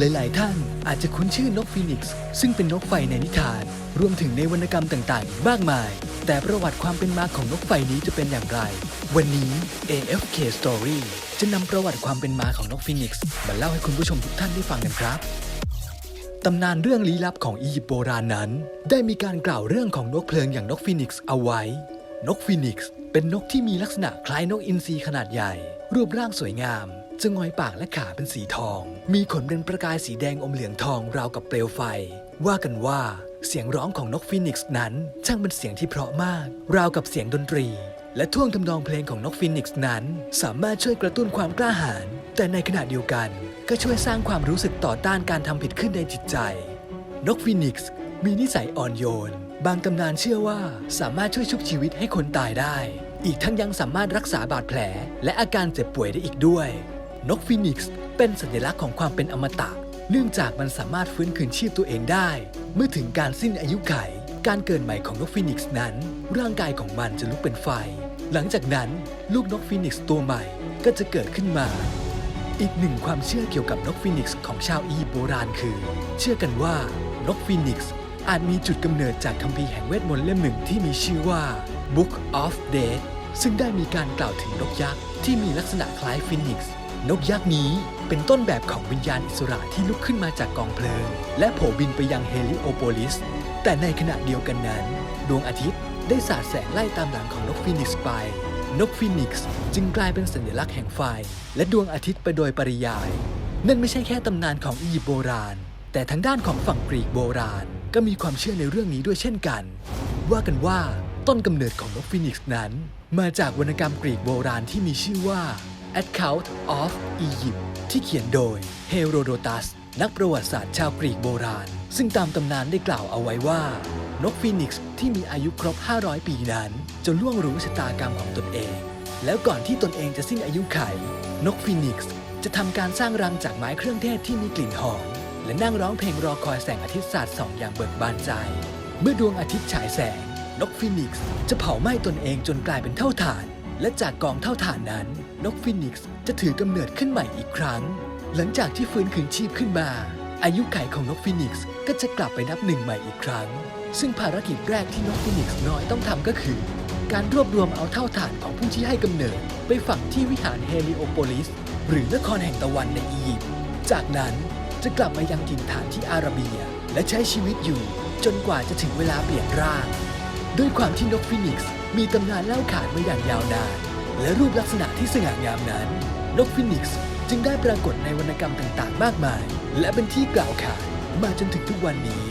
หลาย ๆ ท่านอาจจะคุ้นชื่อนกฟีนิกซ์ซึ่งเป็นนกไฟในนิทาน รวมถึงในวรรณกรรมต่าง ๆ มากมาย แต่ประวัติความเป็นมาของนกไฟนี้จะเป็นอย่างไร วันนี้ AFK Story จะนำประวัติความเป็นมาของนกฟีนิกซ์มาเล่าให้คุณผู้ชมทุกท่านได้ฟังกันครับตำนานเรื่องลี้ลับของอียิปต์โบราณนั้น ได้มีการกล่าวเรื่องของนกเพลิงอย่างนกฟีนิกซ์เอาไว้ นกฟีนิกซ์เป็นนกที่มีลักษณะคล้ายนกอินทรีขนาดใหญ่ รูปร่างสวยงาม จะงอยปากและขาเป็นสีทอง มีขนเป็นประกายสีแดงอมเหลืองทองราวกับเปลวไฟ ว่ากันว่าเสียงร้องของนกฟีนิกซ์นั้น ช่างเป็นเสียงที่เพราะมาก ราวกับเสียงดนตรี และท่วงทำนองเพลงของนกฟีนิกซ์นั้น สามารถช่วยกระตุ้นความกล้าหาญแต่ในขณะเดียวกัน ก็ช่วยสร้างความรู้สึกต่อต้านการทำผิดขึ้นในจิตใจ นกฟีนิกซ์มีนิสัยอ่อนโยน บางตำนานเชื่อว่าสามารถช่วยชุบชีวิตให้คนตายได้ อีกทั้งยังสามารถรักษาบาดแผล และอาการเจ็บป่วยได้อีกด้วย นกฟีนิกซ์เป็นสัญลักษณ์ของความเป็นอมตะ เนื่องจากมันสามารถฟื้นคืนชีพตัวเองได้ เมื่อถึงการสิ้นอายุไข การเกิดใหม่ของนกฟีนิกซ์นั้น ร่างกายของมันจะลุกเป็นไฟ หลังจากนั้นลูกนกฟีนิกซ์ตัวใหม่ก็จะเกิดขึ้นมา อีกหนึ่งความเชื่อเกี่ยวกับนกฟีนิกซ์ของชาวอียิปต์โบราณคือ เชื่อกันว่านกฟีนิกซ์อาจมีจุดกำเนิดจากคัมภีร์แห่งเวทมนต์เล่มหนึ่งที่มีชื่อว่า Book of Death ซึ่งได้มีการกล่าวถึงนกยักษ์ที่มีลักษณะคล้ายฟีนิกซ์ นกยักษ์นี้เป็นต้นแบบของวิญญาณอิสระที่ลุกขึ้นมาจากกองเพลิง และโผบินไปยังเฮลิโอโปลิส แต่ในขณะเดียวกันนั้น ดวงอาทิตย์ได้สาดแสงไล่ตามหลังของนกฟีนิกซ์ไป นกฟีนิกซ์จึงกลายเป็นสัญลักษณ์แห่งไฟ และดวงอาทิตย์ไปโดยปริยาย นั่นไม่ใช่แค่ตำนานของอียิปต์โบราณ แต่ทางด้านของฝั่งกรีกโบราณ ก็มีความเชื่อในเรื่องนี้ด้วยเช่นกัน ว่ากันว่า ต้นกำเนิดของนกฟีนิกซ์นั้น มาจากวรรณกรรมกรีกโบราณที่มีชื่อว่า Account of Egypt ที่เขียนโดยเฮโรโดตัส นักประวัติศาสตร์ชาวกรีกโบราณ ซึ่งตามตำนานได้กล่าวเอาไว้ว่า นกฟีนิกซ์ที่มีอายุครบ 500 ปีนั้น จะล่วงรู้ชะตากรรมของตนเอง แล้วก่อนที่ตนเองจะสิ้นอายุไข นกฟีนิกซ์จะทำการสร้างรังจากไม้เครื่องเทศที่มีกลิ่นหอม และนั่งร้องเพลงรอคอยแสงอาทิตย์สาดส่องอย่างเบิกบานใจ เมื่อดวงอาทิตย์ฉายแสง นกฟีนิกซ์จะเผาไหม้ตนเองจนกลายเป็นเท่าฐาน และจากกองเท่าฐานนั้น นกฟีนิกซ์จะถือกำเนิดขึ้นใหม่อีกครั้ง หลังจากที่ฟื้นคืนชีพขึ้นมา อายุไขของนกฟีนิกซ์ก็จะกลับไปนับหนึ่งใหม่อีกครั้ง ซึ่งภารกิจแรกที่นกฟีนิกซ์น้อยต้องทำก็คือ การรวบรวมเอาเท่าฐานของผู้ที่ให้กำเนิด ไปฝังที่วิหารเฮลิโอโปลิส หรือนครแห่งตะวันในอียิปต์จากนั้นจะกลับมายังถิ่นฐานที่อาระเบีย และใช้ชีวิตอยู่จนกว่าจะถึงเวลาเปลี่ยนร่าง ด้วยความที่นกฟีนิกซ์มีตำนานเล่าขานมาอย่างยาวนาน และรูปลักษณะที่สง่างามนั้น นกฟีนิกซ์จึงได้ปรากฏในวรรณกรรมต่างๆ มากมาย และเป็นที่กล่าวขานมาจนถึงทุกวันนี้